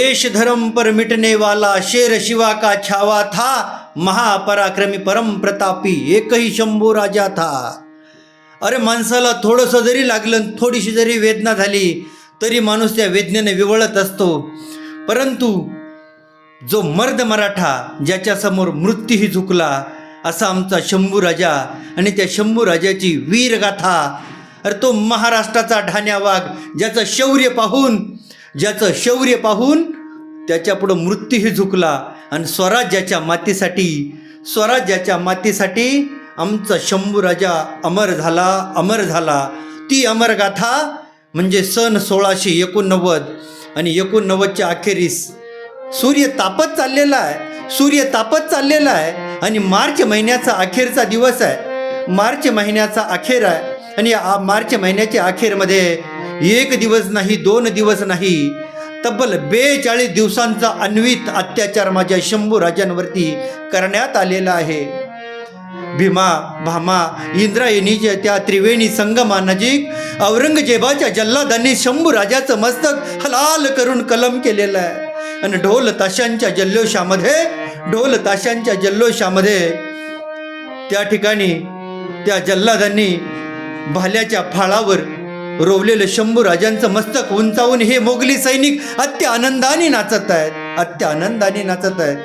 देश धर्म पर मिटने वाला शेर शिवा का छावा था। महापराक्रमी परम प्रतापी एकही शंभू राजा था। अरे माणसाला थोडंसं जरी लागलं थोडीशी जरी वेदना झाली तरी माणूस त्या वेदनेने विवळत असतो. परंतु जो मर्द मराठा ज्याच्यासमोर मृत्यूही झुकला असा आमचा शंभू राजा आणि त्या शंभू राजाची वीरगाथा अरे तो महाराष्ट्राचा ढाण्या वाघ ज्याचं शौर्य पाहून ज्याचं शौर्य पाहून त्याच्यापुढं मृत्यूही झुकला आणि स्वराज्याच्या मातीसाठी स्वराज्याच्या मातीसाठी आमचा शंभू राजा अमर झाला अमर झाला. ती अमरगाथा म्हणजे सन सोळाशे एकोणनव्वद आणि एकोणनव्वदच्या अखेरीस सूर्य तापत चाललेला आहे सूर्य तापत चाललेला आहे आणि मार्च महिन्याचा अखेरचा दिवस आहे. मार्च महिन्याचा अखेर आहे आणि या मार्च महिन्याच्या अखेरमध्ये एक दिवस नाही दोन दिवस नाही. तब्बल बेचाळीस दिवसांचा अन्वित अत्याचार माझ्या शंभू राजांवरती करण्यात आलेला आहे. भीमा भामा इंद्रायणीच्या त्या त्रिवेणी संगमानजीक औरंगजेबाच्या जल्लादांनी शंभू राजाचं मस्तक हलाल करून कलम केलेलं आहे. आणि ढोल ताशांच्या जल्लोषामध्ये ढोल ताशांच्या जल्लोषामध्ये त्या ठिकाणी त्या जल्लादांनी भाल्याच्या फाळावर रोवलेलं शंभू राजांचं मस्तक उंचावून हे मोगली सैनिक अत्य आनंदाने नाचत आहेत. अत्य आनंदाने नाचत आहेत.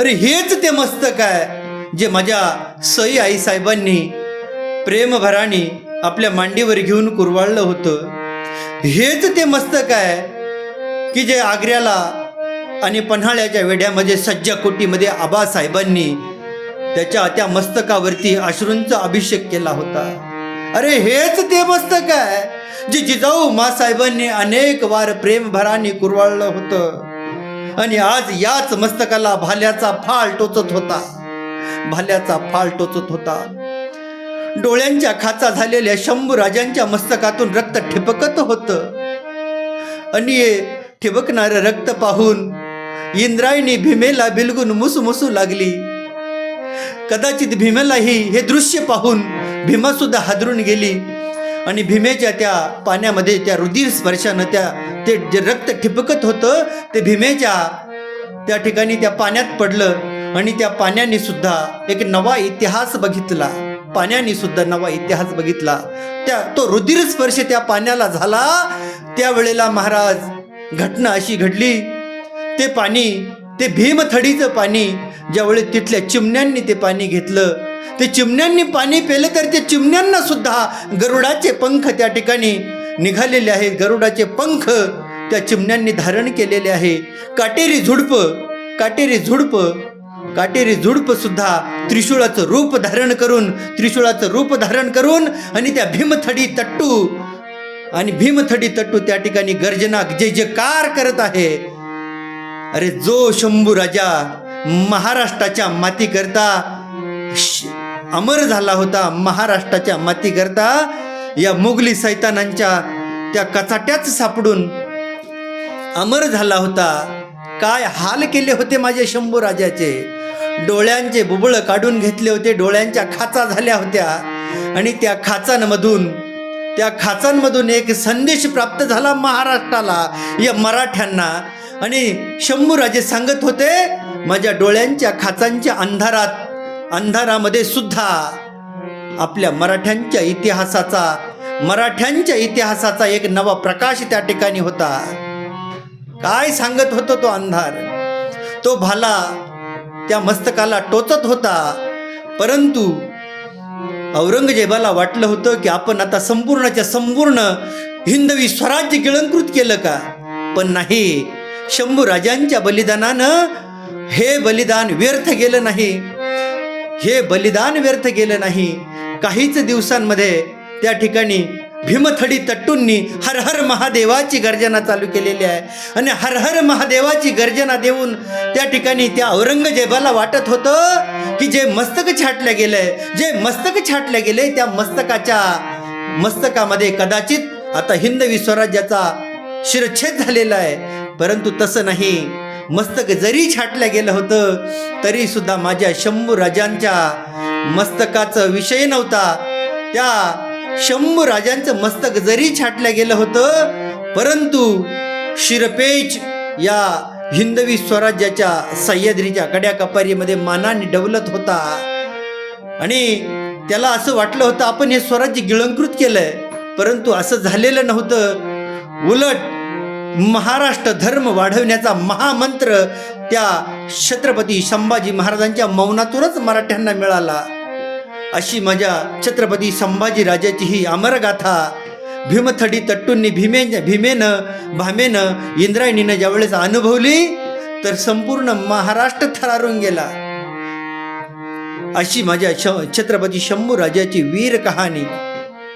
अरे हेच ते मस्तक आहे जे माझ्या सई आई साहेबांनी प्रेमभराने आपल्या मांडीवर घेऊन कुरवाळलं होतं. हेच ते मस्तक आहे की जे आग्र्याला आणि पन्हाळ्याच्या वेढ्यामध्ये सज्जा कोटीमध्ये आबासाहेबांनी त्याच्या त्या मस्तकावरती अश्रूंचा अभिषेक केला होता. अरे हेच ते मस्तक आहे जे जिजाऊ मासाहेबांनी अनेक वार प्रेमभराने कुरवाळलं होतं. आणि आज याच मस्तकाला भाल्याचा फाळ टोचत होता. भाल्याचा फाळ टोचत होता. डोळ्यांच्या खाचा झालेल्या शंभू राजांच्या मस्तकातून रक्त ठिपकत होतं. आणि हे ठिबकणारं रक्त पाहून इंद्रायणी भीमेला बिलगून मुसमुसू लागली. कदाचित भीमेलाही हे दृश्य पाहून भीमासुद्धा हादरून गेली. आणि भीमेच्या त्या पाण्यामध्ये त्या रुधिर स्पर्शानं त्या ते जे रक्त ठिपकत होतं ते भीमेच्या त्या ठिकाणी त्या पाण्यात पडलं. आणि त्या पाण्याने सुद्धा एक नवा इतिहास बघितला. पाण्याने सुद्धा नवा इतिहास बघितला. त्या तो रुधिर स्पर्श त्या पाण्याला झाला. त्यावेळेला महाराज घटना अशी घडली. ते पाणी ते भीमथडीचं पाणी ज्यावेळी तिथल्या चिमण्यांनी ते पाणी घेतलं ते चिमण्यांनी पाणी पेलं तर ते चिमण्यांना सुद्धा गरुडाचे पंख त्या ठिकाणी निघालेले आहेत गरुडाचे पंख त्या चिमण्यांनी धारण केलेले आहे. काटेरी झुडप काटेरी झुडप काटेरी झुडप सुद्धा त्रिशूळाचं रूप धारण करून त्रिशूळाचं रूप धारण करून आणि त्या भीमथडी तट्टू आणि भीमथडी तट्टू त्या ठिकाणी गर्जना जे जे कार करत आहे. अरे जो शंभू राजा महाराष्ट्राच्या मातीकरता श- अमर झाला होता महाराष्ट्राच्या मातीकरता या मुघली सैतानांच्या त्या कचाट्याच सापडून अमर झाला होता. काय हाल केले होते माझे शंभू राजाचे? डोळ्यांचे बुबळ काढून घेतले होते डोळ्यांच्या खाचा झाल्या होत्या. आणि त्या खाचांमधून त्या खाचांमधून एक संदेश प्राप्त झाला महाराष्ट्राला या मराठ्यांना. आणि शंभूराजे सांगत होते माझ्या डोळ्यांच्या खाचांच्या अंधारात अंधारामध्ये सुद्धा आपल्या मराठ्यांच्या इतिहासाचा मराठ्यांच्या इतिहासाचा एक नवा प्रकाश त्या ठिकाणी होता. काय सांगत होतो तो अंधार? तो भाला त्या मस्तकाला टोचत होता परंतु औरंगजेबाला वाटलं होतं की आपण आता संपूर्णच्या संपूर्ण हिंदवी स्वराज्य गिळंकृत केलं का? पण नाही. शंभू राजांच्या बलिदानानं हे बलिदान व्यर्थ गेलं नाही. हे बलिदान व्यर्थ गेलं नाही. काहीच दिवसांमध्ये त्या ठिकाणी भीमथडी तट्टूंनी हर हर महादेवाची गर्जना चालू केलेली आहे. आणि हर हर महादेवाची गर्जना देऊन त्या ठिकाणी त्या औरंगजेबाला वाटत होतं की जे मस्तक छाटलं गेलंय जे मस्तक छाटलं गेले त्या मस्तकाच्या मस्तकामध्ये कदाचित आता हिंदवी स्वराज्याचा शिरच्छेद झालेला आहे. परंतु तसं नाही. मस्तक जरी छाटलं गेलं होतं तरी सुद्धा माझ्या शंभू राजांच्या मस्तकाचं विषय नव्हता. त्या शंभू राजांचं मस्तक जरी छाटलं गेलं होतं परंतु शिरपेच या हिंदवी स्वराज्याच्या सह्याद्रीच्या कड्या कपारीमध्ये मानाने डवलत होता. आणि त्याला असं वाटलं होतं आपण हे स्वराज्य गिळंकृत केलंय. परंतु असं झालेलं नव्हतं. उलट महाराष्ट्र धर्म वाढवण्याचा महामंत्र त्या छत्रपती संभाजी महाराजांच्या मौनातूनच मराठ्यांना मिळाला. अशी माझ्या छत्रपती संभाजी राजाची ही अमरगाथा. भीमथडी तट्टूंनी भीमे भीमेनं भामेनं इंद्रायणीनं ज्यावेळेस अनुभवली तर संपूर्ण महाराष्ट्र थरारून गेला. अशी माझ्या श छत्रपती शंभू राजाची वीर कहाणी.